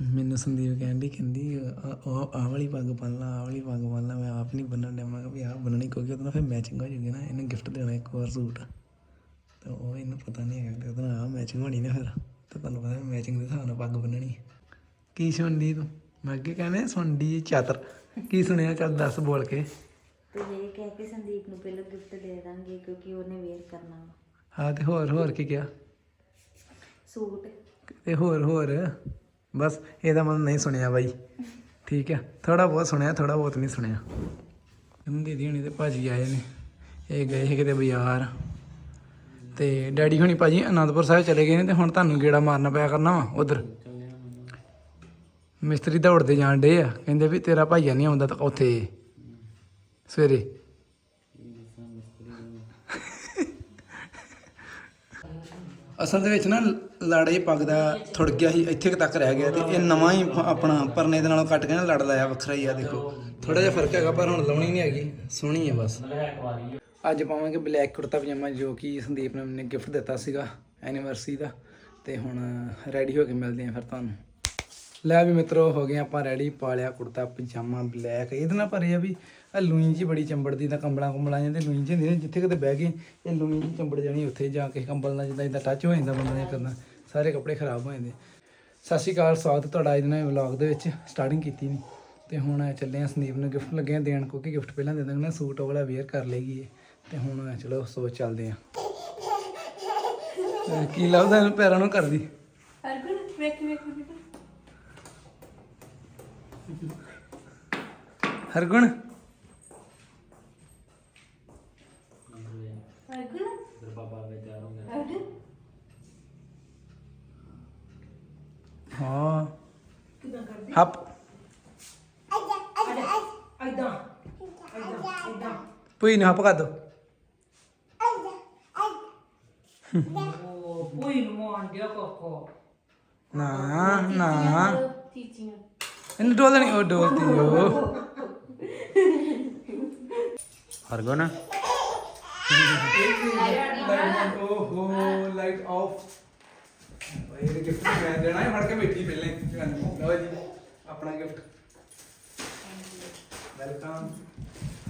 ਮੈਨੂੰ ਸੰਦੀਪ ਕਹਿੰਦੀ ਕਹਿੰਦੀ ਉਹ ਆਹ ਵਾਲੀ ਪੱਗ ਬੰਨ ਲਾ ਆਹ ਵਾਲੀ ਪੱਗ ਬੰਨ ਲਾ ਮੈਂ ਆਪ ਨਹੀਂ ਬੰਨਣ ਡਿਆ। ਮੈਂ ਕਿਹਾ ਵੀ ਆਹ ਬੰਨਣੀ ਕਿਉਂਕਿ ਉਹਦੇ ਨਾਲ ਫਿਰ ਮੈਚਿੰਗ ਹੋ ਜੂਗੀ ਨਾ ਇਹਨੂੰ ਗਿਫਟ ਦੇਣਾ ਇੱਕ ਹੋਰ ਸੂਟ। ਤਾਂ ਉਹ ਇਹਨੂੰ ਪਤਾ ਨਹੀਂ ਹੈਗਾ ਕਿ ਉਹਦੇ ਨਾਲ ਆਹ ਮੈਚਿੰਗ ਹੋਣੀ ਨਾ ਫਿਰ। ਤਾਂ ਤੁਹਾਨੂੰ ਪਤਾ ਮੈਚਿੰਗ ਦੇ ਹਿਸਾਬ ਨਾਲ ਪੱਗ ਬੰਨਣੀ। ਕੀ ਸੁਣਦੀ ਤੂੰ? ਮੈਂ ਅੱਗੇ ਕਹਿੰਦੇ ਸੁਣਦੀ ਚਾਤਰ। ਕੀ ਸੁਣਿਆ ਚੱਲ ਦੱਸ ਬੋਲ ਕੇ। ਤੇ ਇਹ ਕਹਿ ਕੇ ਸੰਦੀਪ ਨੂੰ ਪਹਿਲਾਂ ਗਿਫਟ ਦੇ ਦਾਂਗੇ ਕਿਉਂਕਿ ਉਹਨੇ ਵੇਅਰ ਕਰਨਾ ਵਾ। ਹਾਂ ਤੇ ਹੋਰ ਹੋਰ ਕੀ ਕਿਹਾ? ਸੂਟ। ਤੇ ਹੋਰ ਹੋਰ? ਬਸ ਇਹਦਾ ਮਤਲਬ ਨਹੀਂ ਸੁਣਿਆ ਬਾਈ। ਠੀਕ ਹੈ ਥੋੜਾ ਬਹੁਤ ਸੁਣਿਆ ਥੋੜਾ ਬਹੁਤ ਨਹੀਂ ਸੁਣਿਆ। ਇਹਨੂੰ ਦੀਦੀ ਹੁਣੀ ਤੇ ਭਾਜੀ ਆਏ ਨੇ। ਇਹ ਗਏ ਸੀ ਕਿਤੇ ਬਾਜ਼ਾਰ। ਤੇ ਡੈਡੀ ਹੁਣੀ ਭਾਜੀ ਅਨੰਦਪੁਰ ਸਾਹਿਬ ਚਲੇ ਗਏ ਨੇ ਤੇ ਹੁਣ ਤੁਹਾਨੂੰ ਗੇੜਾ ਮਾਰਨਾ ਪਿਆ ਕਰਨਾ ਵਾ ਉਧਰ। ਮਿਸਤਰੀ ਦੌੜਦੇ ਜਾਣ ਡੇ ਆ। ਕਹਿੰਦੇ ਵੀ ਤੇਰਾ ਭਾਈਆ ਨਹੀਂ ਆਉਂਦਾ ਤਾਂ ਉੱਥੇ। ਸਵੇਰੇ। ਅਸਲ ਦੇ ਵਿੱਚ ਨਾ ਲਾੜੇ ਪੱਗ ਦਾ ਥੁੜ ਗਿਆ ਸੀ, ਇੱਥੇ ਕੁ ਤੱਕ ਰਹਿ ਗਿਆ ਤੇ ਇਹ ਨਵਾਂ ਹੀ ਆਪਣਾ ਪਰਨੇ ਦੇ ਨਾਲੋਂ ਕੱਟ ਕੇ ਨਾ ਲੜ ਲਾਇਆ ਵੱਖਰਾ ਹੀ ਆ ਦੇਖੋ। ਥੋੜਾ ਜਿਹਾ ਫ਼ਰਕ ਹੈਗਾ, ਪਰ ਹੁਣ ਲਾਉਣੀ ਨਹੀਂ ਹੈਗੀ, ਸੋਹਣੀ ਹੈ ਬਸ। ਅੱਜ ਪਾਵਾਂਗੇ ਬਲੈਕ ਕੁੜਤਾ ਪਜਾਮਾ, ਜੋ ਕਿ ਸੰਦੀਪ ਨੇ ਮੈਨੂੰ ਗਿਫਟ ਦਿੱਤਾ ਸੀਗਾ ਐਨੀਵਰਸਰੀ ਦਾ ਤੇ ਹੁਣ ਰੈਡੀ ਹੋ ਕੇ ਮਿਲਦੇ ਆਂ ਫਿਰ ਤੁਹਾਨੂੰ। ਲੈ ਵੀ ਮਿੱਤਰੋ, ਹੋ ਗਏ ਆਪਾਂ ਰੈਡੀ ਪਾ ਲਿਆ ਕੁੜਤਾ, ਪਜਾਮਾ, ਬਲੈਕ। ਇਹਦੇ ਨਾਲ ਪਰ ਇਹ ਆ ਵੀ ਇਹ ਲੂਈ ਜੀ ਬੜੀ ਚੰਬੜਦੀ ਤਾਂ ਕੰਬਲਾਂ ਕੁੰਬਲਾਂ ਜਾਂਦੇ ਲੂਈ ਜੀ ਹੁੰਦੀ ਨੇ, ਜਿੱਥੇ ਕਿਤੇ ਬਹਿ ਗਏ ਇਹ ਲੂਈ ਜੀ ਚੰਬੜ ਜਾਣੀ, ਉੱਥੇ ਜਾ ਕੇ ਕੰਬਲ ਨਾਲ ਜਿੱਦਾਂ ਜਿੱਦਾਂ ਟੱਚ ਹੋ ਜਾਂਦਾ ਬੰਦੇ ਨੇ ਕਰਨਾ। ਸਾਰੇ ਕੱਪੜੇ ਖਰਾਬ ਹੋ ਜਾਂਦੇ। ਸਤਿ ਸ਼੍ਰੀ ਅਕਾਲ ਸਵਾਗਤ ਤੁਹਾਡਾ ਅੱਜ ਦੇ ਨਵੇਂ ਵਲੌਗ ਦੇ ਵਿੱਚ। ਸਟਾਰਟਿੰਗ ਕੀਤੀ ਨਹੀਂ ਤੇ ਹੁਣ ਚੱਲੇ ਆ ਸੰਦੀਪ ਨੂੰ ਗਿਫਟ ਲੱਗੇ ਆ ਦੇਣ ਕਿਉਂਕਿ ਗਿਫਟ ਪਹਿਲਾਂ ਦੇ ਦਾਂਗੇ ਨਾ ਸੂਟ ਉਹ ਵਾਲਾ ਵੇਅਰ ਕਰ ਲੇਗੀ ਇਹ। ਤੇ ਹੁਣ ਚਲੋ ਸੋਚ ਚੱਲਦੇ ਆ ਕੀ ਲੱਭਦਾ ਇਹਨੂੰ ਪੈਰਾਂ ਨੂੰ ਕਰਦੀ ਹਰਗੁਣ ਵੇਖ ਵੇਖ ਹਰਗੁਣ? ਹਰਗੁਣ? ਹਰਗੁਣ ਹਾਂ ਹੱਪ ਪੂਈ ਨੂੰ ਹੱਪ ਕਰ ਦੋ Ui, no mundo, Coco. ਨਾ ਨਾ ਟੀਚਿੰਗ ਇਹਨੂੰ ਡੋਲ ਨਹੀਂ ਉਹ ਡੋਲਦੀ ਉਹ ਹਰਗੁਣ ਓਹੋ ਲਾਈਟ ਆਫ ਇਹ ਗਿਫਟ ਮੈਂ ਦੇਣਾ ਹੈ ਫੜ ਕੇ ਬੈਠੀ ਪਹਿਲੇ ਲਓ ਜੀ ਆਪਣਾ ਗਿਫਟ ਵੈਲਕਮ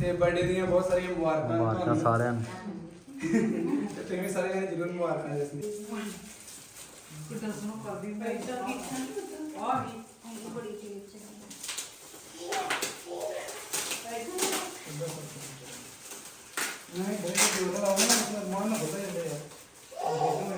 ਤੇ ਬਰਥਡੇ ਦੀਆਂ ਬਹੁਤ ਸਾਰੀਆਂ ਮੁਬਾਰਕਾਂ ਮੁਬਾਰਕਾਂ। ਸਾਰਿਆਂ ਨੂੰ। ਤੇ ਤੁਸੀਂ ਵੀ ਸਾਰਿਆਂ ਨੇ ਜ਼ਰੂਰ ਮੁਬਾਰਕਾਂ ਦੇ ਸੀ ਬੜੀ ਟੀਚ ਨਹੀਂ ਬੜੇ ਜੋਰ ਲਾਉਣਾ ਨਾ ਮਨ ਨਾ ਹੋਤਾ ਜਾਂਦਾ ਯਾਰ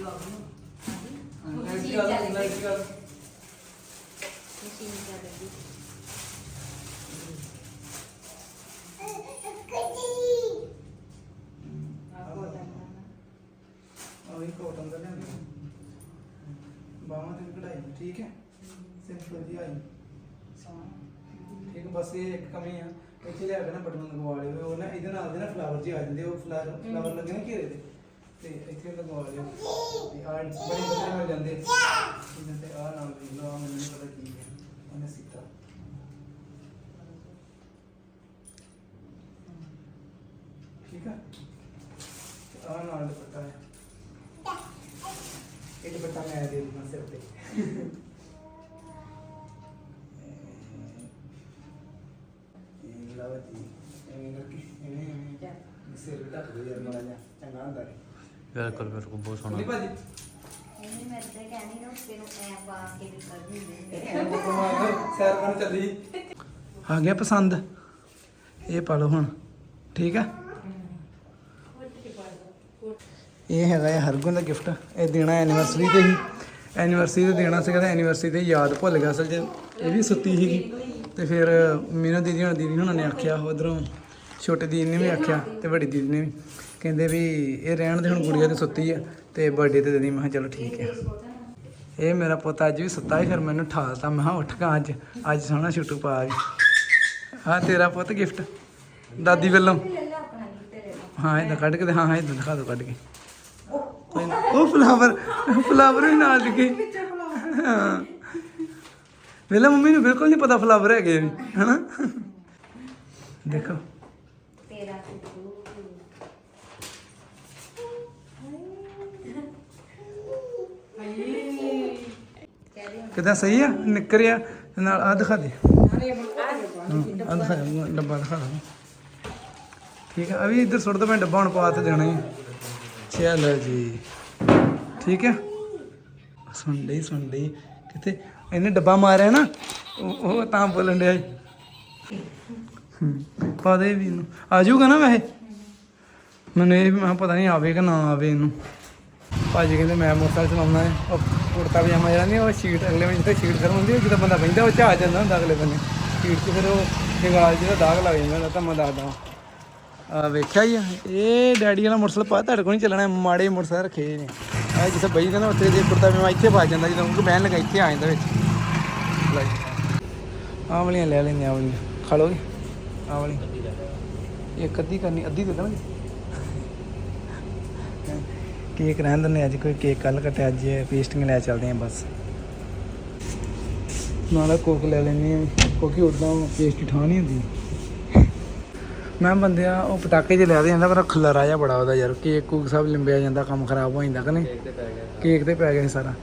ਲਾਈਟ ਚੱਲ ਲਾਈਟ ਚੱਲ ਮਸ਼ੀਨ ਚੱਲ ਰਹੀ ਆਹ ਇਹ ਕੋਟਨ ਦਾ ਲਿਆਂਦਾ ਬਾਹਾਂ ਤੇ ਕਢਾਈ ਠੀਕ ਹੈ ਸਿੰਪਲ ਜੀ ਆਈ ਠੀਕ ਬਸ ਇਹ ਇੱਕ ਕਮੀ ਆ ਇੱਥੇ ਲਿਆ ਕੇ ਨਾ ਬਟਨ ਲਗਵਾ ਲਿਓ ਉਹ ਨਾ ਇਹਦੇ ਨਾਲ ਦੇ ਨਾ ਫਲਾਵਰ ਜੀ ਆ ਜਾਂਦੇ ਉਹ ਫਲਾਵਰ ਫਲਾਵਰ ਲੱਗੇ ਘੇਰੇ ਦੇ ਤੇ ਇੱਥੇ ਲਗਵਾ ਲਿਓ ਤੇ ਆ ਬੜੇ ਬੜੇ ਮਿਲ ਜਾਂਦੇ। ਇਹਨਾਂ ਤੇ ਆ ਨਾਲ ਵੀ ਲਓ ਆਹ ਮੈਨੂੰ ਨਹੀਂ ਪਤਾ ਕੀ ਹੈ। ਉਹਨੇ ਸਿੱਤਾ ਠੀਕ ਹੈ ਆ ਨਾਲ ਦੁਪੱਟਾ ਬਿਲਕੁਲ ਬਿਲਕੁਲ ਬਹੁਤ ਸੋਹਣਾ। ਭਾਜੀ। ਇਹਨੇ ਮੈਂ ਤਾਂ ਕਹਿਣੀ ਨਾ ਉੱਤੇ ਨੂੰ ਐ ਪਾ ਕੇ ਵੀ ਕਰ ਦਿੰਦੇ ਇਹ ਉਹ ਸੈਰ ਕਰਨ ਚੱਲੀ। ਆ ਗਿਆ ਪਸੰਦ। ਇਹ ਪਾ ਲਓ ਹੁਣ। ਠੀਕ ਆ? ਇਹ ਹੈਗਾ ਹੈ ਹਰਗੁਣ ਦਾ ਗਿਫਟ ਇਹ ਦੇਣਾ ਐਨੀਵਰਸਰੀ ਤੇ ਹੀ। ਐਨੀਵਰਸਰੀ ਤੇ ਦੇਣਾ ਸੀਗਾ ਤੇ ਐਨੀਵਰਸਰੀ ਤੇ ਯਾਦ ਭੁੱਲ ਗਿਆ ਅਸਲ 'ਚ। ਇਹ ਵੀ ਸੁੱਤੀ ਸੀਗੀ। ਤੇ ਫਿਰ ਮੀਨਾ ਦੀਦੀ ਹੁਣ ਦੀਦੀ ਹੁਣਾਂ ਨੇ ਆਖਿਆ ਉਧਰੋਂ। ਛੋਟੇ ਦੀਦੀ ਨੇ ਵੀ ਆਖਿਆ ਤੇ ਵੱਡੀ ਦੀਦੀ ਨੇ ਵੀ। ਕਹਿੰਦੇ ਵੀ ਇਹ ਰਹਿਣ ਦੇ ਹੁਣ ਗੁੜੀਆ ਤੇ ਸੁੱਤੀ ਆ ਤੇ ਬਰਥਡੇ ਤੇ ਦੇਦੀ ਮੈਂ ਕਿਹਾ ਚਲੋ ਠੀਕ ਹੈ ਇਹ ਮੇਰਾ ਪੁੱਤ ਅੱਜ ਵੀ ਸੁੱਤਾ ਸੀ, ਫਿਰ ਮੈਨੂੰ ਠਾਲਤਾ ਮੈਂ ਕਿਹਾ ਉੱਠ ਗਾ ਅੱਜ। ਅੱਜ ਸੋਹਣਾ ਛੁੱਟੂ ਪਾ ਵੀ ਹਾਂ ਤੇਰਾ ਪੁੱਤ ਗਿਫਟ ਦਾਦੀ ਵੱਲੋਂ। ਹਾਂ ਇਦਾਂ ਕੱਢ ਕੇ ਤੇ ਹਾਂ ਹਾਂ ਇਦਾਂ ਦਿਖਾ ਦੋ, ਕੱਢ ਕੇ। ਕੋਈ ਨਾ ਉਹ ਫਲਾਵਰ ਫਲਾਵਰ ਵੀ ਨਾਲ ਲਿਖੇ ਹਾਂ। ਵੇਲਾ ਮੰਮੀ ਨੂੰ ਬਿਲਕੁਲ ਨਹੀਂ ਪਤਾ ਫਲਾਵਰ ਹੈਗੇ ਵੀ। ਹਨਾ? ਦੇਖੋ ਤੇਰਾ ਕੁੱਕੂ ਕਹਦੇ ਕਿਦਾਂ ਸਹੀ ਆ? ਨਿਕਰਿਆ? ਤੇ ਨਾਲ ਆ ਦਿਖਾ ਦੇ। ਆ ਦਿਖਾ ਡੱਬਾ ਦਿਖਾ ਦੇ। ਠੀਕ ਆ ਆ ਇੱਧਰ ਸੁੱਟ ਦੋ, ਮੈਂ ਡੱਬਾ ਹੁਣ ਪਾ ਤੇ ਦੇਣਾ ਹੀ। ਚਲੋ ਜੀ। ਠੀਕ ਆ? ਸੁਣਦੇ ਹੀ ਸੁਣਦੇ ਹੀ। ਕਿਤੇ ਇਹਨੇ ਡੱਬਾ ਮਾਰਿਆ ਨਾ, ਉਹ ਤਾਂ ਬੋਲਣ ਡਿਆ ਪਾ ਦੇ ਵੀ ਇਹਨੂੰ। ਆ ਜਾਊਗਾ ਨਾ ਵੈਸੇ? ਮੈਨੂੰ ਇਹ ਵੀ, ਮੈਂ ਕਿਹਾ ਪਤਾ ਨਹੀਂ ਆਵੇ ਕਿ ਨਾ ਆਵੇ ਇਹਨੂੰ। ਭਾਜੀ ਕਹਿੰਦੇ ਮੈਂ ਮੋਟਰਸਾਈਕਲ ਚਲਾਉਣਾ ਹੈ, ਉਹ ਕੁੜਤਾ ਪਜਾਮਾ ਜਿਹੜਾ ਨਹੀਂ, ਉਹ ਸ਼ੀਟ ਅਗਲੇ ਬੰਨੇ ਜਿੱਥੇ ਸ਼ੀਟ ਖਰਮ ਹੁੰਦੀ ਹੈ, ਜਦੋਂ ਬੰਦਾ ਬਹਿੰਦਾ ਉਹ ਝਾੜ ਜਾਂਦਾ ਹੁੰਦਾ ਅਗਲੇ ਬੰਨੇ। ਸ਼ੀਟ 'ਚ ਫਿਰ ਉਹ ਫਿੰਗਾਲ ਜਿਹੜਾ ਦਾਗ ਲੱਗ ਜਾਂਦਾ ਤਾਂ ਮੈਂ ਦੱਸਦਾ ਆ ਵੇਖਿਆ ਹੀ ਆ, ਇਹ ਡੈਡੀ ਵਾਲਾ ਮੋਟਰਸਾਈਕਲ ਪਾ ਤੁਹਾਡੇ ਕੋਲ ਨਹੀਂ ਚੱਲਣਾ, ਮਾੜੇ ਮੋਟਰਸਾਈਕਲ ਰੱਖੇ ਨੇ। ਆ ਜਿੱਥੇ ਬਈ ਜਾਂਦਾ ਉੱਥੇ ਜੇ ਕੁੜਤਾ ਪਜਾਮਾ ਇੱਥੇ ਫਸ ਜਾਂਦਾ, ਜਦੋਂ ਉਹ ਬਹਿਣ ਲਗਾ ਇੱਥੇ ਆ ਜਾਂਦਾ ਵਿੱਚ। ਲੈ ਲੈ ਲੈਂਦੇ ਆਵਲੀਆਂ ਖਾ ਲੋਗੇ ਆਹ ਵਾਲੀ। ਇੱਕ ਅੱਧੀ ਕਰਨੀ, ਅੱਧੀ ਦੇ ਦੇਣਗੇ ਕੇਕ ਰਹਿਣ ਦਿੰਦੇ ਅੱਜ ਕੋਈ ਕੇਕ ਕੱਲ ਕੱਟਿਆ ਅੱਜ ਪੇਸਟਿੰਗ ਲੈ ਚੱਲਦੇ ਆ ਬਸ। ਨਾਲ ਕੋਕ ਲੈ ਆ ਕਿਉਂਕਿ ਉਦਾਂ ਪੇਸਟੀ ਠਾਹ ਨਹੀਂ ਹੁੰਦੀ। ਮੈਂ ਬੰਦਿਆ ਉਹ ਪਟਾਕੇ ਜਿਹੇ ਲੈ ਦੇ ਜਾਂਦਾ ਪਰ ਖਲਰਾ ਜਿਹਾ ਬੜਾ ਉਹਦਾ ਯਾਰ ਕੇਕ ਕੂਕ ਸਭ ਲਿੰਬਿਆ ਜਾਂਦਾ ਕੰਮ ਖਰਾਬ ਹੋ ਜਾਂਦਾ ਕਿ ਨਹੀਂ? ਕੇਕ ਤੇ ਪੈ ਗਿਆ ਸਾਰਾ।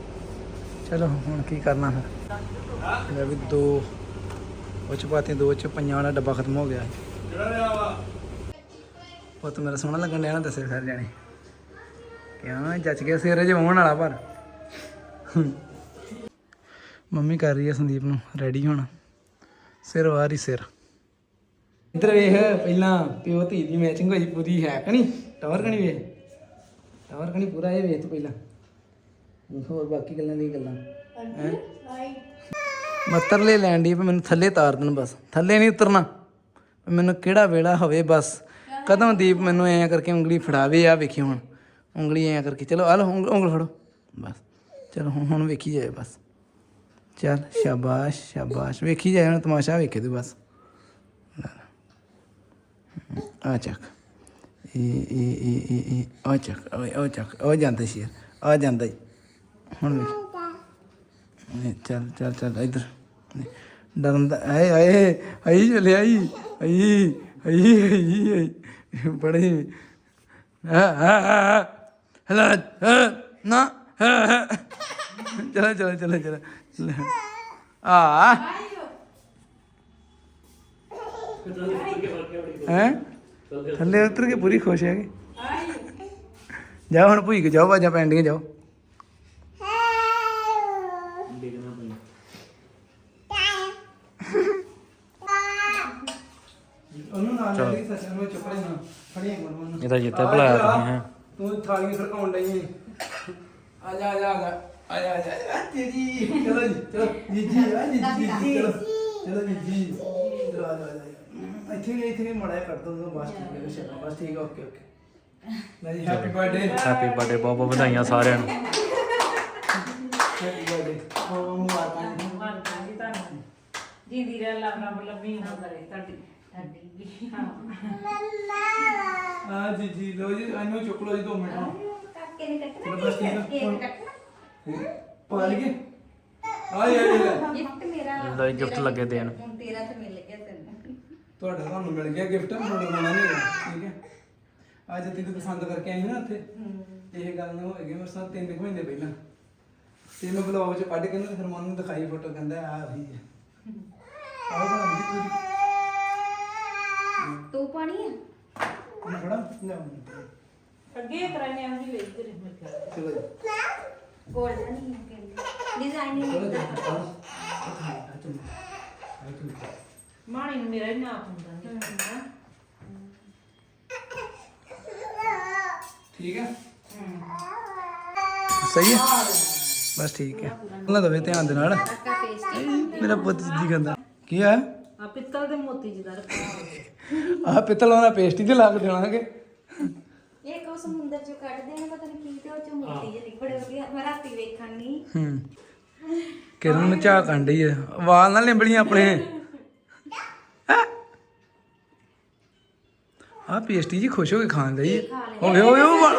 ਚਲੋ ਹੁਣ ਕੀ ਕਰਨਾ ਫਿਰ? ਲੈ ਵੀ ਦੋ ਉਹ ਚ ਪਾਤੇ ਦੋ ਚ ਪੰਜਾਂ ਵਾਲਾ ਡੱਬਾ ਖਤਮ ਹੋ ਗਿਆ। ਪੁੱਤ ਮੇਰਾ ਸੋਹਣਾ ਲੱਗਣ ਡਿਆ ਨਾ ਦੱਸੇ ਸਾਰੇ ਜਾਣੇ। ਕਿਆ ਜੱਜ ਗਿਆ, ਸਿਰ ਜੇ ਹੋਣ ਵਾਲਾ ਪਰ। ਮੰਮੀ ਕਰ ਰਹੀ ਹੈ ਸੰਦੀਪ ਨੂੰ ਰੈਡੀ ਹੋਣਾ। ਸਿਰ ਵਾਰ ਹੀ ਸਿਰ। ਇੱਧਰ ਵੇਖ, ਪਹਿਲਾਂ ਪਿਓ ਧੀ ਦੀ ਮੈਚਿੰਗ ਹੋਈ ਪੂਰੀ, ਹੈ ਕਣੀ ਟਵਰ ਕਣੀ ਵੇਖ? ਟਵਰ ਕਣੀ ਪੂਰਾ ਇਹ ਵੇਖ ਤੂੰ ਪਹਿਲਾਂ। ਹੋਰ ਬਾਕੀ ਗੱਲਾਂ ਦੀ ਗੱਲਾਂ। ਮੱਤਰ ਲੈ ਲੈਣ ਦੀ ਮੈਨੂੰ ਥੱਲੇ ਤਾਰ ਦੇਣ ਬਸ। ਥੱਲੇ ਨਹੀਂ ਉਤਰਨਾ। ਮੈਨੂੰ ਕਿਹੜਾ ਵੇਲਾ ਹੋਵੇ ਬਸ। ਕਦਮ ਦੀਪ ਮੈਨੂੰ ਐਂ ਕਰਕੇ ਉਂਗਲੀ ਫੜਾਵੇ ਆ ਵੇਖੀ ਹੁਣ। ਉਂਗਲੀ ਐਂ ਕਰਕੇ, ਚਲੋ ਆ ਲਓ ਉਂਗਲ ਉਂਗਲ ਫੜੋ। ਬਸ, ਚਲੋ ਹੁਣ ਹੁਣ ਵੇਖੀ ਜਾਏ ਬਸ। ਚੱਲ, ਸ਼ਾਬਾਸ਼ ਸ਼ਾਬਾਸ਼। ਵੇਖੀ ਜਾਏ, ਹੁਣ ਤਮਾਸ਼ਾ ਵੇਖੇ ਤੂੰ ਬਸ। ਆ ਚੱਕ। ਇਹ ਇਹ ਇਹ ਇਹ ਇਹ ਆ ਚੱਕ, ਓਏ, ਆ ਚੱਕ ਉਹ ਜਾਂਦਾ ਸ਼ੇਰ ਆ ਜਾਂਦਾ ਈ। ਹੁਣ ਵੇਖ। ਇਹ ਚੱਲ ਚੱਲ ਚੱਲ, ਇੱਧਰ। ਡਰਨ ਦਾ ਆਏ ਆਏ, ਆਈ ਚਲੇ, ਆਈ ਆਈ ਆਈ ਆਈ ਬੜੇ ਆ ਆ ਆ। ਹਲਾ ਨਾ ਚਲੋ ਚਲੋ ਚਲੋ ਚਲੋ। ਆ। ਹੈ? ਥੱਲੇ ਉਤਰ ਕੇ ਪੂਰੀ ਖੁਸ਼ ਹੈਗੀ। ਜਾਓ ਹੁਣ ਭੂਈ ਕੇ ਜਾਓ ਬਾਜਾਂ ਪੈਂਦੀਆਂ ਜਾਓ। ਉਹਨੂੰ ਨਾਲ ਲੈ ਕੇ ਸੱਚਨ ਵਿੱਚ ਚੁੱਪ ਲੈਣਾ ਫੜੀਆਂ ਗੁੰਨ ਇਹਦਾ ਜਿੱਤੇ ਭੁਲਾਇਆ ਤੁਸੀਂ ਹੈ। ਤੂੰ ਥਾਲੀਆਂ ਸਰਕਾਉਣ ਡਈ ਏ। ਆ ਜਾ ਆ ਜਾ ਆ ਜਾ ਆ ਜਾ ਆ ਜਾ ਤੇਰੀ ਚਲੋ ਜੀ ਚਲੋ ਜੀ ਜੀ ਆ ਜੀ ਜੀ ਜੀ ਚਲੋ ਚਲੋ ਜੀ ਜੀ ਚਲੋ ਆ ਜਾ ਆ ਜਾ। ਇੱਥੇ ਵੀ ਇੱਥੇ ਵੀ ਮੜਾ ਕਰ ਦੋ ਬਸ ਠੀਕ ਹੈ ਸ਼ਰਮਾ ਬਸ ਠੀਕ ਹੈ ਓਕੇ ਓਕੇ। ਲੈ ਜੀ ਹੈਪੀ ਬਰਥਡੇ ਹੈਪੀ ਬਰਥਡੇ ਬਹੁਤ ਬਹੁਤ ਵਧਾਈਆਂ ਸਾਰਿਆਂ ਨੂੰ। ਹੈਪੀ ਬਰਥਡੇ ਉਹ ਮੁਬਾਰਕਾਂ ਜੀ। ਹਾਂਜੀ ਤੁਹਾਨੂੰ। ਜਿੰਦੀ ਰਹਿ ਲਾਣਾ ਲੰਮੀ ਨਾ ਕਰੇ ਤੁਹਾਡੀ। ਹਾਂ। ਆ ਜੀ ਜੀ ਲੋ ਜੀ ਆਨੂੰ ਚੁੱਕ ਲੋ ਜੀ 2 ਮਿੰਟ। ਕਾਕੇ ਨੇ ਕੱਟਣਾ ਚਲੋ ਬਸ ਠੀਕ ਹੈ ਕੇਕ ਕੱਟਣਾ। ਪਾ ਲਈਏ। ਆ ਜਾ ਜੀ ਲੈ ਗਿਫਟ ਮੇਰਾ ਲੈ ਗਿਫਟ ਲੱਗੇ ਦੇਣ। ਹੁਣ ਤੇਰਾ ਤੇ ਮਿਲ ਗਿਆ ਤੈਨੂੰ। ਤੁਹਾਡਾ ਤੁਹਾਨੂੰ ਮਿਲ ਗਿਆ ਗਿਫਟ ਮੈਨੂੰ ਮਨਾ ਨਹੀਂ ਹੈਗਾ ਠੀਕ ਹੈ। ਅੱਜ ਤੀ ਤੂੰ ਪਸੰਦ ਕਰਕੇ ਆਈ ਨਾ ਉੱਥੇ। ਇਹ ਗੱਲ ਨੂੰ ਹੋ ਗਈ ਮੇਰੇ ਸਾਥ ਤਿੰਨ ਕੁ ਮਹੀਨੇ ਪਹਿਲਾਂ। ਤੇ ਮੈਂ ਬਲੌਗ 'ਚ ਕੱਢ ਕੇ ਨਾ ਫਿਰ ਮਨ ਨੂੰ ਦਿਖਾਈ ਫੋਟੋ ਕਹਿੰਦਾ ਆ ਰਹੀ ਹੈ। ਆਹ ਬਣਾਉਂਦੀ ਪੂਰੀ। ਤੂੰ ਪਾਣੀ ਹੈ ਮੈਂ ਫੜਾ ਲਿਆਓ ਅੱਗੇ ਕਰਾਣੇ ਆ ਜੀ ਵੇਚ ਦੇ ਮੈਂ ਕਿਹਾ ਚਲੋ ਜੀ। ਗੋਲਡ ਨਹੀਂ? ਹੈ ਡਿਜ਼ਾਈਨ ਚਲੋ ਨਹੀਂ ਜੀ ਆ ਮਾਣੀ ਨੂੰ ਮੇਰਾ ਹੀ ਨਾਪ ਹੁੰਦਾ ਨਹੀਂ ਠੀਕ ਹੈ ਸਹੀ ਹੈ। ਬਸ ਠੀਕ ਹੈ ਉਹਨਾਂ ਦਵੇ ਧਿਆਨ ਦੇ ਨਾਲ। ਪੇਸਟ ਮੇਰਾ ਪੁੱਤ ਜਿੱਦੀ ਕਹਿੰਦਾ ਕੀ ਹੈ ਆ ਪਿੱਤਲ ਦੇ ਮੋਤੀ ਜੀ ਦਾ ਰੱਖਿਆ ਆਹ ਪਿੱਤਲ ਉਹਨਾਂ ਪੇਸਟੀ ਤੇ ਲਾ ਕੇ ਦੇਣਾਗੇ ਇਹ ਕੋ ਸਮੁੰਦਰ ਚੋਂ ਕੱਢਦੇ ਨੇ ਪਤਾ ਨਹੀਂ ਕੀ ਤੇ ਉਹ ਚੋਂ ਮੋਤੀ ਜਿਹੇ ਬੜੇ ਵਧੀਆ ਮੈਂ ਰਾਤੀ ਵੇਖਣ ਨਹੀਂ ਹੂੰ। ਕਿਰਨ ਨੂੰ ਝਾਕਣ ਡਈ ਆ। ਵਾਲ ਨਾਲ ਲਿੰਬਲੀਆਂ ਆਪਣੇ। ਆ ਪੇਸਟੀ ਜੀ ਖੁਸ਼ ਹੋ ਕੇ ਖਾਣ ਲਈ ਓਏ ਓਏ ਓਏ ਵਾਲ-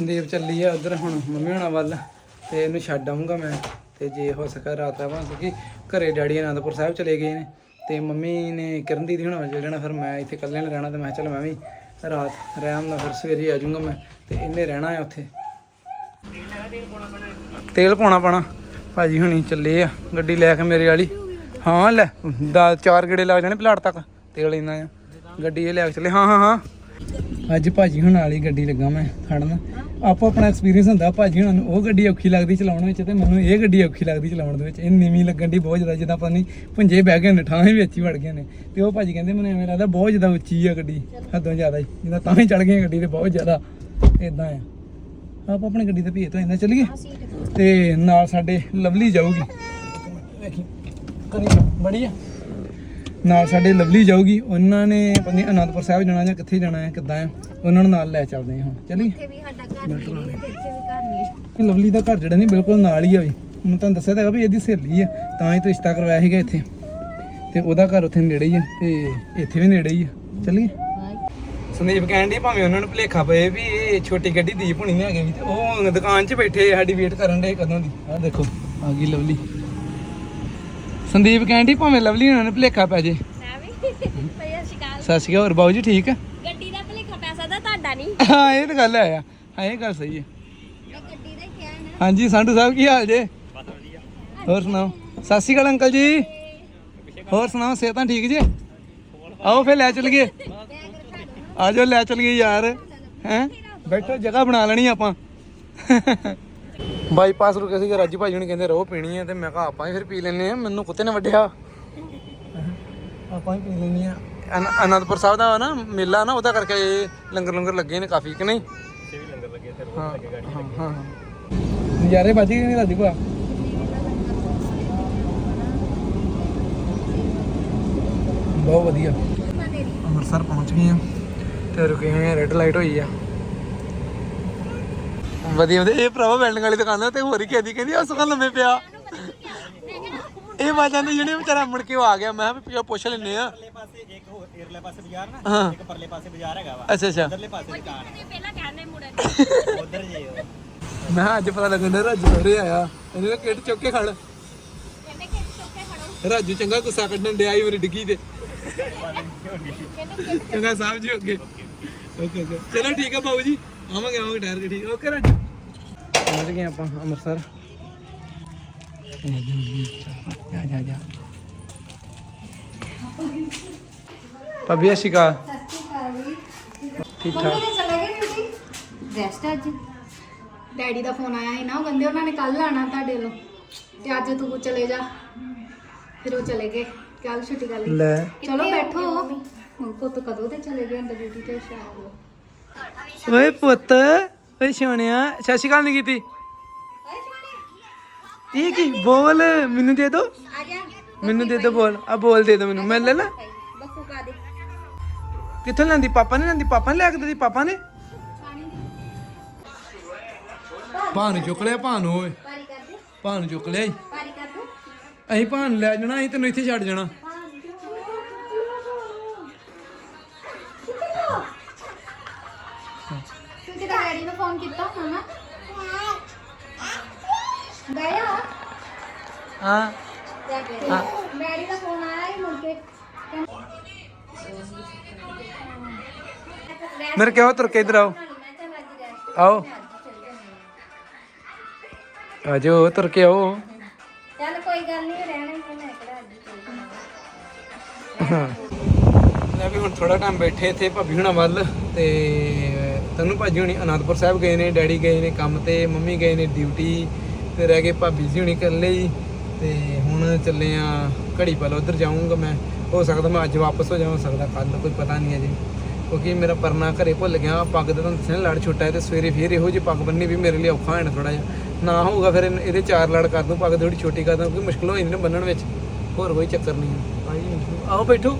ਸੰਦੀਪ ਚੱਲੀ ਆ ਉਧਰ ਹੁਣ ਮੰਮੀ ਹੋਣਾ ਵੱਲ, ਤੇ ਇਹਨੂੰ ਛੱਡ ਆਉਂਗਾ ਮੈਂ, ਤੇ ਜੇ ਹੋ ਸਕਾ ਰਾਤ ਆਵਾਂ, ਕਿਉਂਕਿ ਘਰੇ ਡੈਡੀ ਆਨੰਦਪੁਰ ਸਾਹਿਬ ਚਲੇ ਗਏ ਨੇ, ਤੇ ਮੰਮੀ ਨੇ ਕਿਰਨ ਦੀ ਹੋਣਾ ਵੱਲ ਚਲੇ ਜਾਣਾ ਫਿਰ ਮੈਂ ਇੱਥੇ ਇਕੱਲੇ ਨੇ ਰਹਿਣਾ, ਤੇ ਮੈਂ ਕਿਹਾ ਚੱਲ ਮੈਂ ਵੀ ਰਾਤ ਰਹਿਮ ਨਾਲ ਫਿਰ ਸਵੇਰੇ ਆ ਜਾਊਂਗਾ ਮੈਂ, ਤੇ ਇਹਨੇ ਰਹਿਣਾ ਹੈ ਉੱਥੇ। ਤੇਲ ਪਾਉਣਾ ਪੈਣਾ, ਭਾਜੀ ਹੁਣੀ ਚੱਲੇ ਆ, ਗੱਡੀ ਲੈ ਕੇ ਮੇਰੇ ਵਾਲੀ। ਹਾਂ, ਲੈ, ਦਾ ਚਾਰ ਗੇੜੇ ਲੱਗ ਜਾਣੇ ਪਲਾਟ ਤੱਕ, ਤੇਲ ਇੰਨਾ ਆ। ਗੱਡੀ ਇਹ ਲੈ ਕੇ ਚੱਲੇ, ਹਾਂ ਹਾਂ ਹਾਂ। ਅੱਜ ਭਾਜੀ ਹੁਣ ਵਾਲੀ ਗੱਡੀ ਲੱਗਾ ਮੈਂ ਖੜਨ। ਆਪੋ ਆਪਣਾ ਐਕਸਪੀਰੀਅੰਸ ਹੁੰਦਾ ਭਾਜੀ ਹੁਣਾਂ ਨੂੰ। ਉਹ ਗੱਡੀ ਔਖੀ ਲੱਗਦੀ ਚਲਾਉਣ ਵਿੱਚ ਤੇ ਮੈਨੂੰ ਇਹ ਗੱਡੀ ਔਖੀ ਲੱਗਦੀ ਚਲਾਉਣ ਦੇ ਵਿੱਚ। ਇਹ ਨੀਵੀਂ ਲੱਗਣ ਦੀ ਬਹੁਤ ਜ਼ਿਆਦਾ, ਜਿੱਦਾਂ ਪਤਾ ਨਹੀਂ ਪੁੰਜੇ ਬਹਿ ਗਏ ਨੇ ਠਾਵੇਂ ਵਿੱਚ ਹੀ ਵੜ ਗਏ ਨੇ ਤੇ ਉਹ ਭਾਜੀ ਕਹਿੰਦੇ, ਮੈਨੂੰ ਐਵੇਂ ਲੱਗਦਾ ਬਹੁਤ ਜ਼ਿਆਦਾ ਉੱਚੀ ਆ ਗੱਡੀ, ਹੱਦੋਂ ਜ਼ਿਆਦਾ ਹੀ। ਜਿੱਦਾਂ ਤਾਂ ਹੀ ਚੜ ਗਏ ਗੱਡੀ ਤੇ ਬਹੁਤ ਜ਼ਿਆਦਾ ਇਦਾਂ ਆ। ਆਪ ਆਪਣੀ ਗੱਡੀ ਤੇ ਭੇਤ ਹੋ ਜਾਂਦਾ ਚੱਲੀਏ? ਤੇ ਨਾਲ ਸਾਡੇ ਲਵਲੀ ਜਾਊਗੀ। ਵੇਖੀ ਕਰੀ ਬੜੀ ਆ ਨਾਲ ਸਾਡੇ ਲਵਲੀ ਜਾਊਗੀ ਉਹਨਾਂ ਨੇ ਪਤਾ ਨਹੀਂ ਅਨੰਦਪੁਰ ਸਾਹਿਬ ਜਾਣਾ ਜਾਂ ਕਿੱਥੇ ਜਾਣਾ ਹੈ ਕਿੱਦਾਂ ਆ ਉਹਨਾਂ ਨੂੰ ਨਾਲ ਲੈ ਚੱਲਦੇ ਹਾਂ ਹੁਣ ਇੱਥੇ ਵੀ ਸਾਡਾ ਘਰ ਨਹੀਂ ਹੈ ਤੇ ਇੱਥੇ ਵੀ ਘਰ ਨਹੀਂ ਹੈ। ਲਵਲੀ ਦਾ ਘਰ ਜਿਹੜਾ ਨਹੀਂ ਬਿਲਕੁਲ ਨਾਲ ਹੀ ਆ ਵੀ ਮੈਂ ਤੁਹਾਨੂੰ ਦੱਸਿਆ ਤਾਂ ਹੈਗਾ ਵੀ ਇਹਦੀ ਸਹੇਲੀ ਆ ਤਾਂ ਹੀ ਤਾਂ ਰਿਸ਼ਤਾ ਕਰਵਾਇਆ ਸੀਗਾ ਇੱਥੇ। ਤੇ ਉਹਦਾ ਘਰ ਉੱਥੇ ਨੇੜੇ ਹੀ ਆ ਤੇ ਇੱਥੇ ਵੀ ਨੇੜੇ ਹੀ ਆ। ਚੱਲੀਏ? ਸੰਦੀਪ ਕਹਿਣ ਡਈ ਭਾਵੇਂ ਉਹਨਾਂ ਨੂੰ ਭੁਲੇਖਾ ਪਏ ਵੀ ਇਹ ਛੋਟੀ ਗੱਡੀ ਦੀਪ ਹੁਣੀ ਹੈਗੇ ਤੇ ਉਹ ਦੁਕਾਨ 'ਚ ਬੈਠੇ ਆ, ਸਾਡੀ ਵੇਟ ਕਰਨ ਦੇ ਕਦੋਂ ਦੀ। ਆਹ ਦੇਖੋ ਆ ਗਈ ਲਵਲੀ। ਸੰਦੀਪ ਡਈ ਭਾਵੇਂ ਲਵਲੀ ਉਹਨਾਂ ਨੂੰ ਭੁਲੇਖਾ ਪੈ ਜੇ। ਭਈਆ ਸ਼ਿਕਾਰ ਸਤਿ ਸ਼੍ਰੀ ਅਕਾਲ। ਹੋਰ ਬਾਊ ਜੀ ਠੀਕ? ਆ ਗੱਡੀ ਦਾ ਭਲੇਖਾ ਪੈਸਾ ਦਾ ਤੁਹਾਡਾ ਨਹੀਂ? ਹਾਂ ਇਹ ਤਾਂ ਗੱਲ ਹੈ ਆ। ਹਾਂ ਇਹ ਗੱਲ ਸਹੀ ਹੈ। ਗੱਡੀ ਦਾ ਕਿਹਾ ਨਾ। ਹਾਂਜੀ ਸੰਧੂ ਸਾਹਿਬ ਕੀ ਹਾਲ ਜੇ? ਹੋਰ ਸੁਣਾਓ? ਸਤਿ ਸ਼੍ਰੀ ਅਕਾਲ ਅੰਕਲ ਜੀ। ਹੋਰ ਸੁਣਾਓ ਸਿਹਤਾਂ ਠੀਕ ਜੇ? ਆਓ ਫੇ ਲੈ ਚਲੀਏ ਆ ਜਾਓ ਲੈ ਚਲੀਏ ਯਾਰ। ਹੈ? ਬੈਠੋ ਜਗ੍ਹਾ ਬਣਾ ਲੈਣੀ ਆਪਾਂ। ਬਾਈਪਾਸ ਰੁਕੇ ਸੀਗੇ ਰਾਜੂ ਭਾਜੀ ਹੁਣ ਕਹਿੰਦੇ ਰਹੋ ਪੀਣੀ ਹੈ ਤੇ ਮੈਂ ਕਿਹਾ ਆਪਾਂ ਹੀ ਫਿਰ ਪੀ ਲੈਨੇ ਆ। ਮੈਨੂੰ ਕੁੱਤੇ ਨੇ ਵੱਢਿਆ। ਆਪਾਂ ਹੀ ਪੀ ਲੈਨੇ ਆ। ਅਨ- ਅਨੰਦਪੁਰ ਸਾਹਿਬ ਦਾ ਨਾ ਮੇਲਾ ਨਾ ਉਹਦਾ ਕਰਕੇ ਇਹ ਲੰਗਰ ਲੰਗਰ ਲੱਗੇ ਨੇ ਕਾਫੀ ਕਿ ਨਹੀਂ? ਹਾਂ ਹਾਂ ਹਾਂ ਨਜ਼ਾਰੇ ਵੱਜ ਗਏ ਨਹੀਂ ਰਾਜੂ ਭਾ। ਬਹੁਤ ਵਧੀਆ। ਅੰਮ੍ਰਿਤਸਰ ਪਹੁੰਚ ਗਏ ਆ ਤੇ ਰੁਕੇ ਹੋਏ ਆ ਰੈੱਡ ਲਾਈਟ ਹੋਈ ਆ। ਵਧੀਆ ਵਧੀਆ। ਇਹ ਭਰਾਵਾ ਵੈਲਡਿੰਗ ਵਾਲੀ ਦੁਕਾਨ ਆ ਤੇ ਹੋਰ ਹੀ ਕਹਿੰਦੀ ਕਹਿੰਦੀ ਆ ਸੁਖਾ ਲੰਮੇ ਪਿਆ। ਇਹ ਬਾਜਾਂ ਦੇ ਜਿਹੜੇ ਵਿਚਾਰਾ ਮੁੜ ਕੇ ਉਹ ਆ ਗਿਆ। ਮੈਂ ਕਿਹਾ ਪੁੱਛ ਲੈਨੇ ਆ। ਪਾਸੇ ਇੱਕ ਹੋਰ ਇਰਲੇ ਪਾਸੇ ਬਾਜ਼ਾਰ ਨਾ ਇੱਕ ਪਰਲੇ ਪਾਸੇ ਬਾਜ਼ਾਰ ਹੈਗਾ ਵਾ। ਅੱਛਾ ਅੱਛਾ। ਉਧਰਲੇ ਪਾਸੇ ਦੁਕਾਨ ਹੈ ਪਹਿਲਾਂ ਕਹਿੰਦੇ ਮੁੜੇ ਉਧਰ ਜੇ ਉਹ। ਮੈਂ ਅੱਜ ਪਤਾ ਲੱਗਣ ਦਾ ਰਾਜੂ ਹੋਰੇ ਆਇਆ। ਇਹਨੇ ਕਿੱਟ ਚੁੱਕ ਕੇ ਖੜ। ਕਹਿੰਦੇ ਕਿ ਚੁੱਕੇ ਖੜੋ। ਰਾਜੂ ਚੰਗਾ ਗੁੱਸਾ ਕੱਢਣ ਡਿਆ ਹੀ ਮੇਰੀ ਡਿੱਗੀ ਤੇ। ਚੰਗਾ Sahib ji okay okay okay. ਚਲੋ ਠੀਕ ਹੈ ਬਾਬੂ ਜੀ। ਆਵਾਂਗੇ ਆਵਾਂਗੇ ਠਹਿਰ ਕੇ ਠੀਕ ਓਕੇ ਰਾਜੂ। ਪਹੁੰਚ ਗਏ ਆਪਾਂ ਅੰਮ੍ਰਿਤਸਰ। ਜਾ ਜਾ ਜਾ। ਅਸ਼ਿਕਾ ਠੀਕ ਰੈਸਟ ਅੱਜ। ਡੈਡੀ ਦਾ ਫੋਨ ਆਇਆ ਸੀ ਨਾ ਉਹ ਕਹਿੰਦੇ ਉਹਨਾਂ ਨੇ ਕੱਲ ਆਣਾ ਤੁਹਾਡੇ ਵੱਲੋਂ ਤੇ ਅੱਜ ਤੂੰ ਚਲੇ ਜਾ। ਫਿਰ ਉਹ ਚਲੇ ਗਏ। ਕੱਲ ਛੁੱਟੀ ਕਰ ਲਈ। ਲੈ। ਚਲੋ ਬੈਠੋ। ਹੁਣ ਪੁੱਤ ਕਦੋਂ ਤੇ ਚਲੇ ਗਏ ਅੰਦਰ ਡਿਊਟੀ ਤੇ ਸ਼ਾਮ ਓਏ ਪੁੱਤ ਓਏ ਸੋਹਣਿਆ ਸਤਿ ਸ਼੍ਰੀ ਅਕਾਲ ਨਹੀਂ ਕੀਤੀ ਇਹ ਕੀ ਬੋਲ ਮੈਨੂੰ ਦੇ ਦੋ। ਆ ਜਾ ਮੈਨੂੰ ਦੇ ਦੋ ਬੋਲ ਆ ਬੋਲ ਦੇ ਦੋ ਮੈਨੂੰ ਮੈਂ ਲੈ ਲਾ। ਕਿੱਥੋਂ ਲੈਂਦੀ ਪਾਪਾ ਨੇ ਲੈਂਦੀ ਪਾਪਾ ਨੇ ਲੈ ਕੇ ਦਿੱਤੀ ਪਾਪਾ ਨੇ? ਭਾਨੂੰ ਚੁੱਕ ਲਿਆ ਭਾਨੂੰ ਓਏ। ਪਾਰੀ ਕਰ ਦੇ ਭਾਨੂੰ ਚੁੱਕ ਲਿਆ ਈ। ਪਾਰੀ ਕਰ ਦੇ। ਅਸੀਂ ਭਾਨੂੰ ਲੈ ਜਾਣਾ ਅਸੀਂ ਤੈਨੂੰ ਇੱਥੇ ਛੱਡ ਜਾਣਾ। ਫੋਨ ਕੀਤਾ ਹੋਣਾ ਨਾ ਗਿਆ ਹਾਂ। ਡੈਡੀ ਦਾ ਫੋਨ ਆਇਆ ਹੀ ਮੁੜ ਕੇ। ਮੇਰੇ ਕਿਹਾ ਤੁਰ ਕੇ ਇਧਰ ਆਓ? ਆਓ। ਆਜੋ ਤੁਰ ਕੇ ਆਓ। ਚੱਲ ਕੋਈ ਗੱਲ ਨਹੀਂ ਰਹਿਣਾ ਹੀ ਮੈਂ ਕਿਹੜਾ ਅੱਜ ਲੈ ਵੀ ਹੁਣ ਥੋੜਾ ਟਾਈਮ ਬੈਠੇ ਇੱਥੇ ਭਾਬੀ ਹੁਣਾਂ ਵੱਲ ਤੇ ਤੈਨੂੰ ਭਾਜੀ ਹੁਣੀ ਅਨੰਦਪੁਰ ਸਾਹਿਬ ਗਏ ਨੇ ਡੈਡੀ ਗਏ ਨੇ ਕੰਮ ਤੇ ਮੰਮੀ ਗਏ ਨੇ ਡਿਊਟੀ ਤੇ ਰਹਿ ਗਏ ਭਾਬੀ ਜੀ ਹੁਣੀ ਇਕੱਲੇ ਹੀ ਤੇ ਹੁਣ ਚੱਲੇ ਆ ਘੜੀ ਪਲ ਉਧਰ ਜਾਊਂਗਾ ਮੈਂ। ਹੋ ਸਕਦਾ ਮੈਂ ਅੱਜ ਵਾਪਸ ਹੋ ਜਾਵਾਂ ਹੋ ਸਕਦਾ ਕੱਲ ਕੋਈ ਪਤਾ ਨਹੀਂ ਅਜੇ। ਕਿਉਂਕਿ ਮੇਰਾ ਪਰਨਾ ਘਰੇ ਭੁੱਲ ਗਿਆ ਪੱਗ ਦਾ ਤੁਹਾਨੂੰ ਦੱਸਿਆ ਲੜ ਛੁੱਟਾ ਹੈ ਤੇ ਸਵੇਰੇ ਫੇਰ ਇਹੋ ਜਿਹੀ ਪੱਗ ਬੰਨਣੀ ਵੀ ਮੇਰੇ ਲਈ ਔਖਾ ਹੋਣਾ ਥੋੜਾ ਜਿਹਾ। ਨਾ ਹੋਊਗਾ ਫਿਰ ਇਹਦੇ ਚਾਰ ਲੜ ਕਰ ਦੂੰ ਪੱਗ ਥੋੜੀ ਛੋਟੀ ਕਰ ਦੂੰ ਕਿਉਂਕਿ ਮੁਸ਼ਕਲ ਹੋ ਜਾਂਦੀ ਨਾ ਬੰਨਣ ਵਿੱਚ। ਹੋਰ ਕੋਈ ਚੱਕਰ ਨਹੀਂ ਹੈ। ਆਈ ਆਓ ਬੈਠੋ।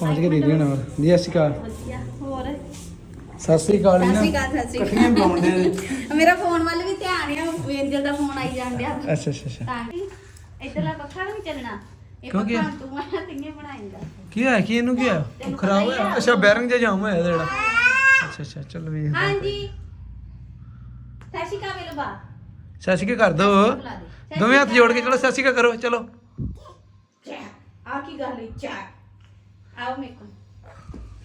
ਪਹੁੰਚ ਕੇ ਦੀਦੀ ਹੋਣਾ ਜੀ ਸਤਿ ਸ਼੍ਰੀ ਅਕਾਲ। ਹੋਰ? ਸਤਿ ਸ਼੍ਰੀ ਅਕਾਲ ਸਤਿ ਸ਼੍ਰੀ ਅਕਾਲ, ਸਤਿ ਸ਼੍ਰੀ ਅਕਾਲ। ਇਕੱਠੀਆਂ ਬੁਲਾਉਂਦੇ ਨੇ। ਮੇਰਾ ਫੋਨ ਵੱਲ ਵੀ ਧਿਆਨ ਆ ਵੇਂਜਲ ਦਾ ਫੋਨ ਆਈ ਜਾਣ ਡਿਆ। ਅੱਛਾ ਅੱਛਾ ਅੱਛਾ। ਤਾਂ ਕਿ ਇਧਰਲਾ ਪੱਖਾ ਵੀ ਨੀ ਚੱਲਣਾ। ਇਹ ਕਿਉਂ ਕੀ ਪੱਖਾ ਤੂੰ ਆ ਤਿੰਗੇ ਬਣਾਏਂਗਾ ਕੀ ਹੋਇਆ? ਕੀ ਇਹਨੂੰ ਕੀ ਹੋਇਆ? ਖਰਾਬ ਹੋਇਆ? ਅੱਛਾ ਬੈਰਿੰਗ ਜਿਹਾ ਜਾਮ ਹੋਇਆ ਜਿਹੜਾ। ਅੱਛਾ ਅੱਛਾ ਚਲ ਵੇਖ ਹਾਂਜੀ। ਸਤਿ ਸ਼੍ਰੀ ਅਕਾਲ ਮੇਰੇ ਬਾ ਸਤਿ ਸ਼੍ਰੀ ਅਕਾਲ ਕਰ ਦੋ। ਬੁਲਾ ਦੇ। ਦੋਵੇਂ ਹੱਥ ਜੋੜ ਕੇ ਚਲੋ ਸਤਿ ਸ਼੍ਰੀ ਅਕਾਲ ਕਰੋ ਚਲੋ। ਆ ਕੀ ਗੱਲ ਹੈ ਚਾ। ਆਓ ਮੇਰੇ ਕੋਲ।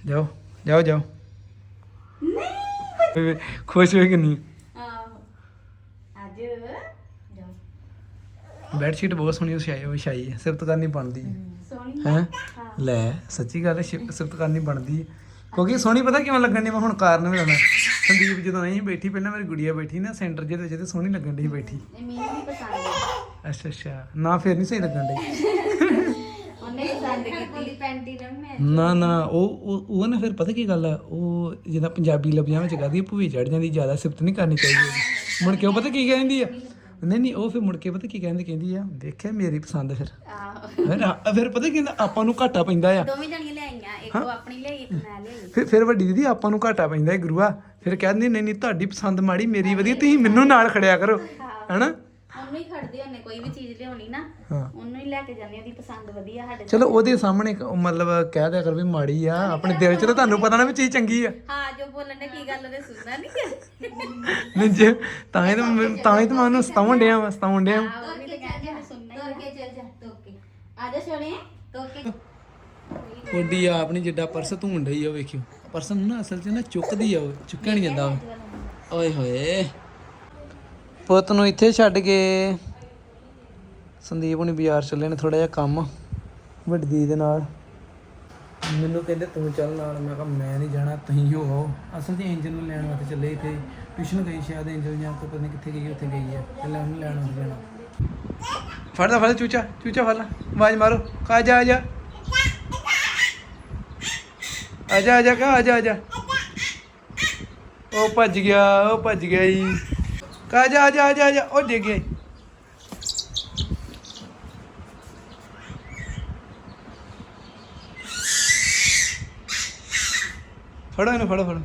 ਜਾਓ ਜਾਓ ਜਾਓ। ਨਹੀਂ। ਖੁਸ਼ ਹੋਏ ਕਿ ਨਹੀਂ? ਅੱਜ ਬੈੱਡ ਸ਼ੀਟ ਬਹੁਤ ਸੋਹਣੀ ਵਿਛਾਈ ਵਿਛਾਈ ਹੈ ਸਿਫਤ ਕਰਨੀ ਬਣਦੀ ਹੈ। ਸੋਹਣੀ ਹੈ? ਲੈ ਸੱਚੀ ਗੱਲ ਹੈ ਸ਼ਿਫ- ਸਿਫਤ ਕਰਨੀ ਬਣਦੀ ਹੈ। ਕਿਉਂਕਿ ਸੋਹਣੀ ਪਤਾ ਕਿਵੇਂ ਲੱਗਣ ਦੀ ਮੈਂ ਹੁਣ ਕਾਰਨ ਵੀ ਲਾਉਣਾ ਸੰਦੀਪ ਜਦੋਂ ਨਹੀਂ ਬੈਠੀ ਪਹਿਲਾਂ ਮੇਰੀ ਗੁੜੀਆ ਬੈਠੀ ਨਾ ਸੈਂਟਰ ਜਿਹਦੇ ਵਿੱਚ ਤੇ ਸੋਹਣੀ ਲੱਗਣ ਦੀ ਬੈਠੀ। ਅੱਛਾ ਅੱਛਾ। ਨਾ ਫਿਰ ਨਹੀਂ ਸਹੀ ਲੱਗਣ ਦੀ ਨਾ ਮੈਂ ਨਾ ਨਾ ਉਹ ਉਹ ਉਹ ਨਾ ਫਿਰ ਪਤਾ ਕੀ ਗੱਲ ਆ? ਉਹ ਜਿਹਦਾ ਪੰਜਾਬੀ ਲਫ਼ਜ਼ਾਂ ਵਿੱਚ ਕਹਦੀ ਭੂਏ ਚੜ ਜਾਂਦੀ ਜ਼ਿਆਦਾ ਸਿਫਤ ਨਹੀਂ ਕਰਨੀ ਚਾਹੀਦੀ ਮੁੜ ਕੇ ਉਹ ਪਤਾ ਕੀ ਕਹਿੰਦੀ ਆ? ਨਹੀਂ ਨਹੀਂ ਉਹ ਫਿਰ ਮੁੜ ਕੇ ਪਤਾ ਕੀ ਕਹਿੰਦੀ ਕਹਿੰਦੀ ਆ ਦੇਖਿਆ ਮੇਰੀ ਪਸੰਦ ਫਿਰ। ਆਹੋ। ਫਿਰ ਆ- ਫਿਰ ਪਤਾ ਕੀ ਕਹਿੰਦਾ? ਆਪਾਂ ਨੂੰ ਘਾਟਾ ਪੈਂਦਾ ਆ। ਦੋਵੇਂ ਜਣੀਆਂ ਲਿਆਈਆਂ ਇੱਕ ਉਹ ਆਪਣੀ ਲਈ ਇੱਕ ਮੈਂ ਲਈ। ਫਿਰ ਫਿਰ ਵੱਡੀ ਦੀਦੀ ਆਪਾਂ ਨੂੰ ਘਾਟਾ ਪੈਂਦਾ ਹੈ ਗੁਰੂਆ। ਫਿਰ ਕਹਿੰਦੀ ਨਹੀਂ ਨਹੀਂ ਤੁਹਾਡੀ ਪਸੰਦ ਮਾੜੀ ਮੇਰੀ ਵਧੀਆ ਤੁਸੀਂ ਮੈਨੂੰ ਨਾਲ ਖੜਿਆ ਕਰੋ। ਹੈਨਾ? ਉਹਨੂੰ ਹੀ ਖੜਦੇ ਹੁੰਨੇ ਕੋਈ ਵੀ ਚੀਜ਼ ਲਿਆਉਣੀ ਨਾ ਹਾਂ। ਉਹਨੂੰ ਹੀ ਲੈ ਕੇ ਜਾਂਦੇ ਉਹਦੀ ਪਸੰਦ ਵਧੀਆ ਸਾਡੇ ਚਲੋ ਉਹਦੇ ਸਾਹਮਣੇ ਮਤਲਬ ਕਹਿ ਦਿਆ ਕਰ ਵੀ ਮਾੜੀ ਆ ਆਪਣੇ ਦਿਲ 'ਚ ਤਾਂ ਤੁਹਾਨੂੰ ਪਤਾ ਨਾ ਵੀ ਚੀਜ਼ ਚੰਗੀ ਆ। ਹਾਂ ਜੋ ਬੋਲਣ ਦੇ ਕੀ ਗੱਲ ਉਹਨੇ ਸੁਣਨਾ ਨਹੀਂ ਨਹੀਂ ਜੇ ਤਾਂ ਹੀ ਤਾਂ ਮੈਂ- ਤਾਂ ਹੀ ਤਾਂ ਮੈਂ ਉਹਨੂੰ ਸਤਾਉਣ ਡਿਆ ਵਾ ਸਤਾਉਣ ਡਿਆ ਵਾਂ। ਹਾਂ ਉਹ ਵੀ ਤਾਂ ਕਹਿੰਦੇ ਮੈਂ ਸੁਣਨਾ ਹੀ ਤੋਰ ਕੇ ਚੱਲ ਜਾ ਤੋਰ ਕੇ ਆ ਜਾ ਸੋਹਣੇ ਆਪ ਨਹੀਂ ਜਿੱਡਾ ਪਰਸ ਧੂਣ ਡਈ ਆ ਵੇਖਿਓ। ਪਰਸ ਨੂੰ ਨਾ ਅਸਲ 'ਚ ਨਾ ਚੁੱਕਦੀ ਆ ਉਹ ਚੁੱਕਿਆ ਨਹੀਂ ਜਾਂਦਾ ਉਹ। ਓਏ ਹੋਏ। ਪੁੱਤ ਨੂੰ ਇੱਥੇ ਛੱਡ ਕੇ ਸੰਦੀਪ ਹੁਣੀ ਬਾਜ਼ਾਰ ਚੱਲੇ ਨੇ ਥੋੜਾ ਜਿਹਾ ਕੰਮ ਵੱਡੀ ਦੇ ਨਾਲ। ਮੈਨੂੰ ਕਹਿੰਦੇ ਤੂੰ ਚੱਲ ਨਾਲ ਮੈਂ ਕਿਹਾ ਮੈਂ ਨਹੀਂ ਜਾਣਾ ਤੁਸੀਂ ਹੋ ਆਓ। ਅਸਲ 'ਚ ਐਂਜਲ ਨੂੰ ਲੈਣ ਵਾਸਤੇ ਚੱਲੇ ਇੱਥੇ। ਟਿਊਸ਼ਨ ਗਈ ਸ਼ਾਇਦ ਐਂਜਲ ਜਾਂ ਕੋਈ ਪਤਾ ਨਹੀਂ ਕਿੱਥੇ ਗਈ ਉੱਥੇ ਗਈ ਹੈ। ਚੱਲ ਉਹਨੂੰ ਲੈਣ ਵਾਸਤੇ ਜਾਣਾ। ਫੜ ਲੈ ਫੜ ਚੂਚਾ ਚੂਚਾ ਫੜ ਆਵਾਜ਼ ਮਾਰੋ। ਕਾ ਜਾ ਆ ਜਾ। ਆਜਾ ਆਜਾ ਕਾ ਆਜਾ ਆਜਾ ਉਹ ਭੱਜ ਗਿਆ ਉਹ ਭੱਜ ਗਿਆ ਜੀ। ਆ ਜਾ ਆ ਜਾ ਜਾ ਉਹ ਡਿੱਗ ਗਿਆ ਫੜੋ ਇਹਨੂੰ ਫੜੋ ਫੜੋ।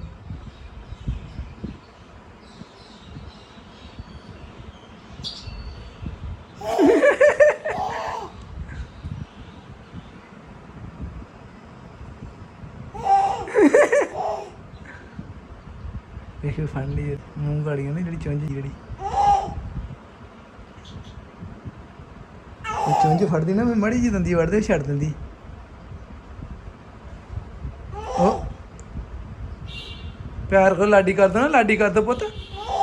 ਫੜਦੀ ਨਾ, ਮੈਂ ਮੜੀ ਜੀ ਦੰਦੀ ਵੜਦੇ ਛੱਡ ਦਿੰਦੀ। ਉਹ। ਪਿਆਰ ਕਰ, ਲਾਡੀ ਕਰ ਦੋ ਨਾ, ਲਾਡੀ ਕਰ ਦੋ ਪੁੱਤ।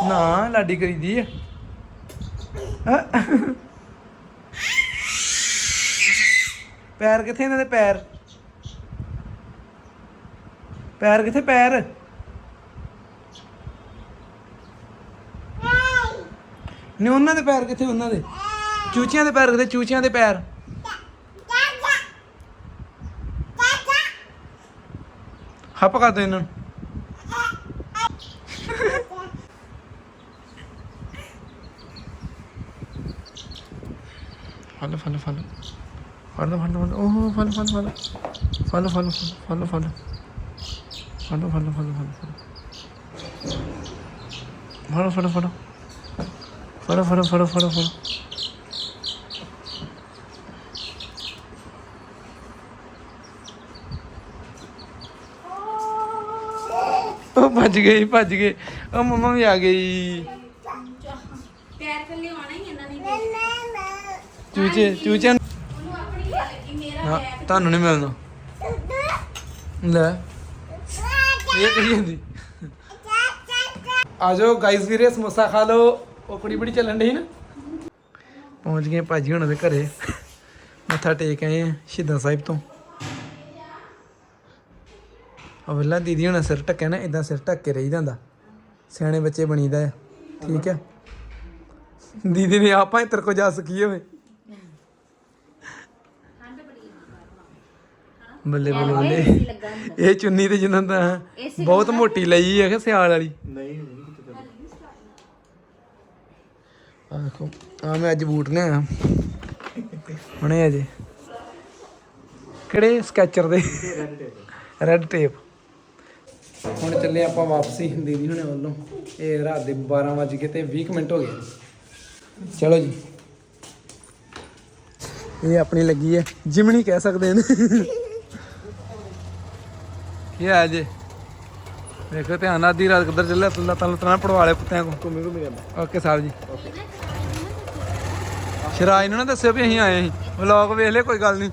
ਨਾ, ਲਾਡੀ ਕਰੀਦੀ ਆ। ਪੈਰ ਕਿੱਥੇ ਇਹਨਾਂ ਦੇ ਪੈਰ? ਪੈਰ ਕਿੱਥੇ ਪੈਰ? ਨਹੀਂ, ਉਹਨਾਂ ਦੇ ਪੈਰ ਕਿੱਥੇ ਉਹਨਾਂ ਦੇ? ਚੂਚੀਆਂ ਦੇ ਪੈਰ ਕਿੱਥੇ ਚੂਚੀਆਂ ਦੇ ਪੈਰ ਹੱਪ ਕਰ ਦੋ ਇਹਨਾਂ ਨੂੰ ਫਲ ਫਲ ਫਲ ਫਲ ਫਲ ਫਲ ਉਹ ਫਲ ਫਲ ਫਲ ਫਲ ਫਲ ਫਲ ਫਲ ਫਲ ਫਲ ਫਲ ਫਲ ਫਲ ਫਲ ਫਲ ਫਲ ਫੜੋ ਫੜੋ ਫੜੋ ਫੜੋ ਫੜੋ ਉਹ ਭੱਜ ਗਈ ਭੱਜ ਗਏ। ਉਹ ਮੰਮਾ ਵੀ ਆ ਗਈ ਪੈਰ ਥੱਲੇ ਆਉਣਾ ਹੀ ਇਹਨਾਂ ਨੇ। ਚੂਚੇ ਚੂਚੇ ਉਹਨੂੰ ਆਪਣੀ ਗੱਲ ਲੱਗੀ ਮੇਰਾ ਨਾ ਤੁਹਾਨੂੰ ਨਹੀਂ ਮਿਲਣਾ। ਲੈ। ਇਹ ਕਹੀ ਜਾਂਦੀ ਆ ਜਾਓ ਗਾਈਸ ਵੀਰੇ ਸਮੋਸਾ ਖਾ ਲਓ। ਉਹ ਕੁੜੀ ਬੜੀ ਚੱਲਣ ਡਈ ਨਾ। ਪਹੁੰਚ ਗਏ ਭਾਜੀ ਹੁਣਾਂ ਦੇ ਘਰੇ। ਮੱਥਾ ਟੇਕ ਆਏ ਆ ਸਾਹਿਬ ਤੋਂ। ਅਵਲਾ ਦੀਦੀ ਹੁਣਾਂ ਸਿਰ ਢੱਕਿਆ ਨਾ ਇਦਾਂ ਸਿਰ ਢੱਕ ਕੇ ਰਹੀ ਜਾਂਦਾ। ਸਿਆਣੇ ਬੱਚੇ ਬਣੀਦਾ ਆ ਠੀਕ ਆ? ਦੀਦੀ ਨੇ ਆਪਾਂ ਹੀ ਤੇਰੇ ਕੋ ਜਾ ਸਕੀ ਹੋਵੇ ਬੱਲੇ ਬੱਲੇ। ਬੱਲੇ ਇਹ ਚੁੰਨੀ ਤੇ ਜਿੰਨਾਂ ਦਾ ਬਹੁਤ ਮੋਟੀ ਲਈ ਹੈ ਕਿ ਸਿਆਲ ਵਾਲੀ। ਆ ਦੇਖੋ ਆ ਮੈਂ ਅੱਜ ਬੂਟ ਲਿਆ ਹੁਣੇ ਅਜੇ। ਕਿਹੜੇ ਸਕੈਚਰ ਦੇ? ਰੈੱਡ ਟੇਪ ਹੁਣ ਚੱਲੇ ਆਪਾਂ ਵਾਪਸੀ ਦੀਦੀ ਹੁਣੇ ਵੱਲੋਂ। ਇਹ ਰਾਤ ਦੇ 12 ਵਜ ਕੇ ਤੇ 20 ਕੁ ਮਿੰਟ ਹੋ ਗਏ। ਚਲੋ ਜੀ। ਇਹ ਆਪਣੀ ਲੱਗੀ ਹੈ ਜਿਮਣੀ ਕਹਿ ਸਕਦੇ ਨੇ ਕੀ ਆ ਜੇ ਦੇਖੋ ਧਿਆਨ ਨਾਲ ਦੀ ਰਾਤ ਕਿੱਧਰ ਚੱਲਿਆ ਤੁੱਲਾ ਤਲ ਤਨਾ ਪੜਵਾਲੇ ਕੁੱਤਿਆਂ ਕੋ ਘੁੰਮੀ ਘੁੰਮੀ ਜਾਂਦਾ। ਓਕੇ ਸਾਹਿਬ ਜੀ। ਸ਼ਰਾਈ ਨੂੰ ਨਾ ਦੱਸਿਓ ਵੀ ਅਸੀਂ ਆਏ ਸੀ ਵਲੌਗ ਵੇਖ ਲਿਓ ਕੋਈ ਗੱਲ ਨਹੀਂ।